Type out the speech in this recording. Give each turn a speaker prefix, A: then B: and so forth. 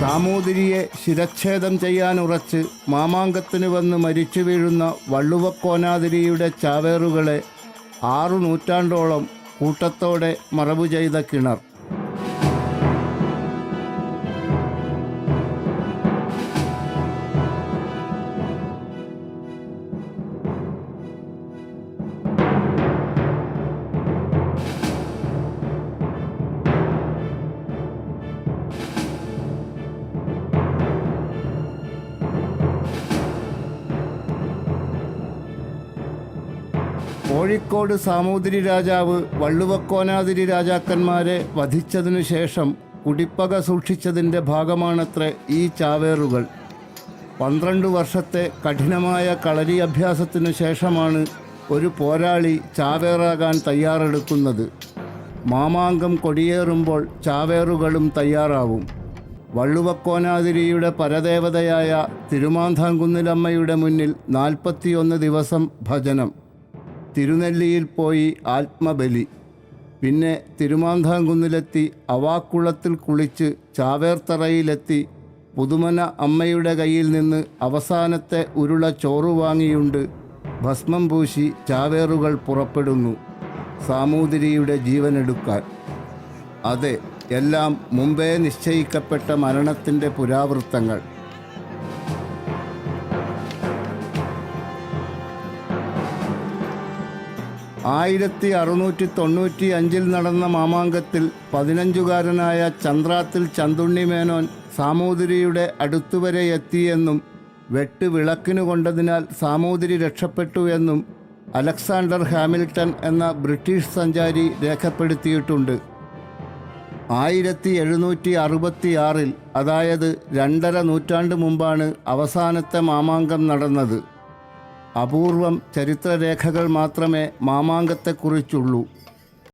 A: സാമൂതിരിയെ ശിരച്ഛേദം ചെയ്യാനുറച്ച് മാമാങ്കത്തിന് വന്ന് മരിച്ചു വീഴുന്ന വള്ളുവക്കോനാതിരിയുടെ ചാവേറുകളെ ആറു നൂറ്റാണ്ടോളം കൂട്ടത്തോടെ മറവു ചെയ്ത കിണർ. കോഴിക്കോട് സാമൂതിരി രാജാവ് വള്ളുവക്കോനാതിരി രാജാക്കന്മാരെ വധിച്ചതിനു ശേഷം കുടിപ്പക സൂക്ഷിച്ചതിന്റെ ഭാഗമാണത്രേ ഈ ചാവേറുകൾ. പന്ത്രണ്ട് വർഷത്തെ കഠിനമായ കളരി അഭ്യാസത്തിനു ശേഷമാണ് ഒരു പോരാളി ചാവേറാകാൻ തയ്യാറെടുക്കുന്നത്. മാമാങ്കം കൊടിയേറുമ്പോൾ ചാവേറുകളും തയ്യാറാവും. വള്ളുവക്കോനാതിരിയുടെ പരദേവതയായ തിരുമാന്താംകുന്നിലമ്മയുടെ മുന്നിൽ നാൽപ്പത്തിയൊന്ന് ദിവസം ഭജനം. തിരുനെല്ലിയിൽ പോയി ആത്മബലി. പിന്നെ തിരുമാന്താംകുന്നിലെത്തി അവാക്കുളത്തിൽ കുളിച്ച് ചാവേർത്തറയിലെത്തി പുതുമന അമ്മയുടെ കയ്യിൽ നിന്ന് അവസാനത്തെ ഉരുള ചോറ് വാങ്ങിയുണ്ട്. ഭസ്മം പൂശി ചാവേറുകൾ പുറപ്പെടുന്നു. സാമൂതിരിയുടെ ജീവനെടുക്കാൻ. അതെ എല്ലാം മുമ്പേ നിശ്ചയിക്കപ്പെട്ട മരണത്തിന്റെ പുരാവൃത്തങ്ങൾ. ആയിരത്തി അറുന്നൂറ്റി തൊണ്ണൂറ്റി അഞ്ചിൽ നടന്ന മാമാങ്കത്തിൽ പതിനഞ്ചുകാരനായ ചന്ദ്രാത്തിൽ ചന്തുണ്ണി മേനോൻ സാമൂതിരിയുടെ അടുത്തുവരെ എത്തിയെന്നും വെട്ട് വിളക്കിനു കൊണ്ടതിനാൽ സാമൂതിരി രക്ഷപ്പെട്ടു എന്നും അലക്സാണ്ടർ ഹാമിൽട്ടൺ എന്ന ബ്രിട്ടീഷ് സഞ്ചാരി രേഖപ്പെടുത്തിയിട്ടുണ്ട്. ആയിരത്തി എഴുന്നൂറ്റി അറുപത്തി ആറിൽ അതായത് രണ്ടര നൂറ്റാണ്ട് മുമ്പാണ് അവസാനത്തെ മാമാങ്കം നടന്നത്. അപൂർവം ചരിത്രരേഖകൾ മാത്രമേ മാമാങ്കത്തെക്കുറിച്ചുള്ളൂ.